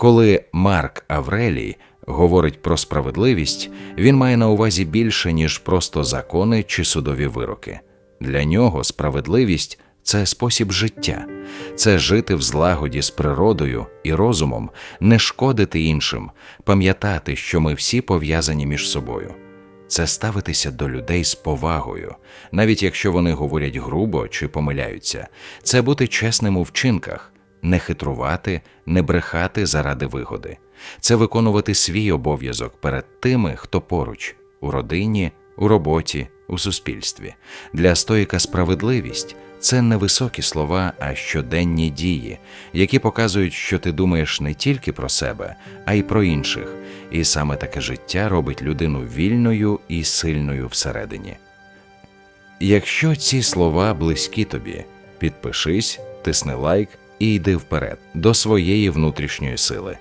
Коли Марк Аврелій говорить про справедливість, він має на увазі більше, ніж просто закони чи судові вироки. Для нього справедливість це спосіб життя, це жити в злагоді з природою і розумом, не шкодити іншим, пам'ятати, що ми всі пов'язані між собою. Це ставитися до людей з повагою, навіть якщо вони говорять грубо чи помиляються, це бути чесним у вчинках, не хитрувати, не брехати заради вигоди, це виконувати свій обов'язок перед тими, хто поруч, у родині, у роботі, у суспільстві. Для стоїка справедливість це не високі слова, а щоденні дії, які показують, що ти думаєш не тільки про себе, а й про інших. І саме таке життя робить людину вільною і сильною всередині. Якщо ці слова близькі тобі, підпишись, тисни лайк і йди вперед до своєї внутрішньої сили.